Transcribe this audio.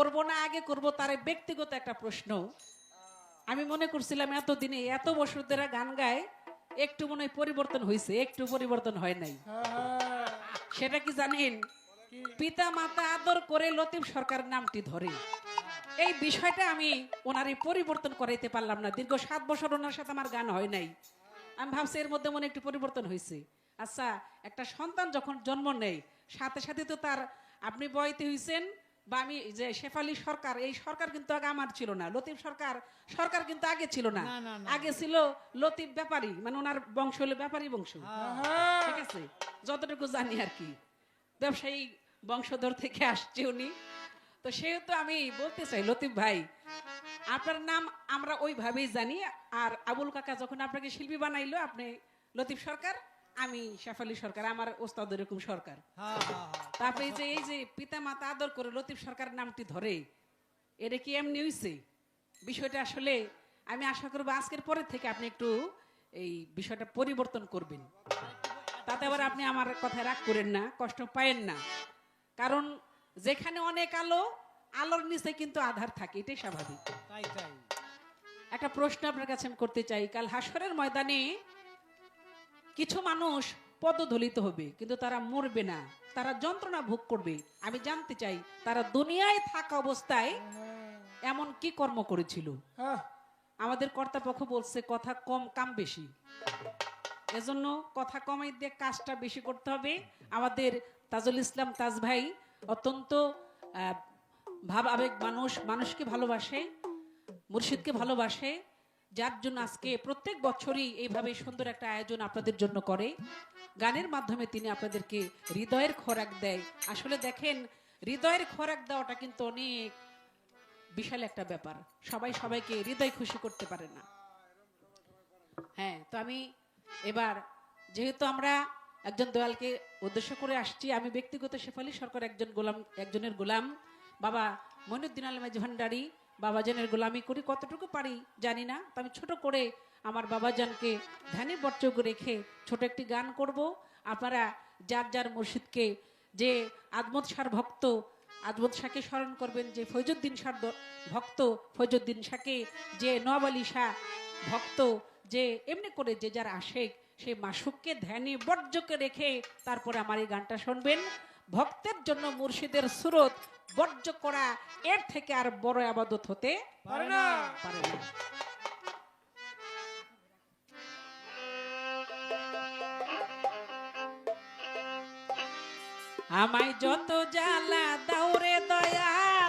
করব না, আগে করব তার ব্যক্তিগত একটা প্রশ্ন। আমি মনে করছিলাম এতদিনে এত বছর ধরে গান গায়, একটু মনে পরিবর্তন হয়েছে একটু পরিবর্তন হয় নাই। সেটা কি জানেন? পিতা মাতা আদর করে লতিফ সরকার নামটি ধরে। এই বিষয়টা আমি ওনার এই পরিবর্তন করাইতে পারলাম না। দীর্ঘ সাত বছর ওনার সাথে আমার গান হয় নাই। আমি ভাবছি এর মধ্যে মনে একটু পরিবর্তন হয়েছে আচ্ছা একটা সন্তান যখন জন্ম নেয়, সাথে সাথে তো তার, আপনি বয়তে হয়েছেন বা আমি যে শেফালি সরকার এই সরকার কিন্তু আগে আমার ছিল না। লতিফ সরকার সরকার কিন্তু আগে ছিল না। আগে ছিল লতিফ ব্যাপারী মানে ওনার বংশ হলো ব্যাপারী বংশ। ঠিক আছে? যতটুকু জানি আর কি। ব্যবসায়ী বংশধর থেকে আসছে উনি। তো সেহেতু আমি বলতে চাই লতিফ ভাই আপনার নাম আমরা ওইভাবেই জানি। আর আবুল কাকা যখন আপনাকে শিল্পী বানাইলো আপনি লতিফ সরকার? আমি শেফালি সরকার আমার ওস্তাদ এরকম সরকার। তারপরে যে এই যে পিতা মাতা আদর করে লতিফ সরকার নামটি ধরে এটা কি এমনি হইছে? বিষয়টা আসলে আমি আশা করব আজকের পরে থেকে আপনি একটু এই বিষয়টা পরিবর্তন করবেন। তাতে আবার আপনি আমার কথা রাগ করেন না কষ্ট পায়েন না। কারণ যেখানে অনেক আলো আলোর নিচে কিন্তু আধার থাকে এটাই স্বাভাবিক। তাই তাই। একটা প্রশ্ন আপনার কাছে আমি করতে চাই কাল হাসরের ময়দানে কিছু মানুষ পদধলিত হবে কিন্তু তারা মরবে না তারা যন্ত্রণা ভোগ করবে। আমি জানতে চাই তারা দুনিয়ায় থাকা অবস্থায় এমন কি কর্ম করেছিল? আমাদের কর্তাপক্ষ বলছে কথা কম কাম বেশি। এজন্য কথা কমাই দিয়ে কাজটা বেশি করতে হবে। আমাদের তাজুল ইসলাম তাজ ভাই অত্যন্ত আহ, ভাব আবেগ মানুষ মানুষকে ভালোবাসে মুর্শিদকে ভালোবাসে। যার জন্য আজকে প্রত্যেক বছরই এইভাবে সুন্দর একটা আয়োজন আপনাদের জন্য করে। গানের মাধ্যমে তিনি আপনাদেরকে হৃদয়ের খোরাক দেয়। আসলে দেখেন, হৃদয়ের খোরাক দেওয়াটা কিন্তু অনেক বিশাল একটা ব্যাপার। সবাই সবাইকে হৃদয় খুশি করতে পারে না। হ্যাঁ তো আমি এবার, যেহেতু আমরা একজন দয়ালকে উদ্দেশ্য করে আসছি, আমি ব্যক্তিগত শেফালি সরকার একজন গোলাম, একজনের গোলাম। বাবা মইনুদ্দিন আলম ভান্ডারি বাবাজানের গোলামি করি কতটুকু পারি জানি না তো আমি ছোট করে আমার বাবাজানকে ধ্যানে বর্চক রেখে ছোট একটি গান করব। আপনারা যার যার মুর্শিদকে যে আদমত সার ভক্ত আজমত শাহকে স্মরণ করবেন, যে ফৈজুদ্দিন শাহ ভক্ত, ফৈজুদ্দিন শাহকে যে নওয়াব আলী শাহ ভক্ত, যে এমনি করে যে যার আশেক সেই মাসুককে ধ্যানে বর্জকে রেখে তারপরে আমার এই গানটা শুনবেন। ভক্তের জন্য মুর্শিদের সুরত বর্জ্য করা এর থেকে আর বড় আবাদত হতে পারে না। পারে না। আমায় যত জ্বালা দাউরে দয়া।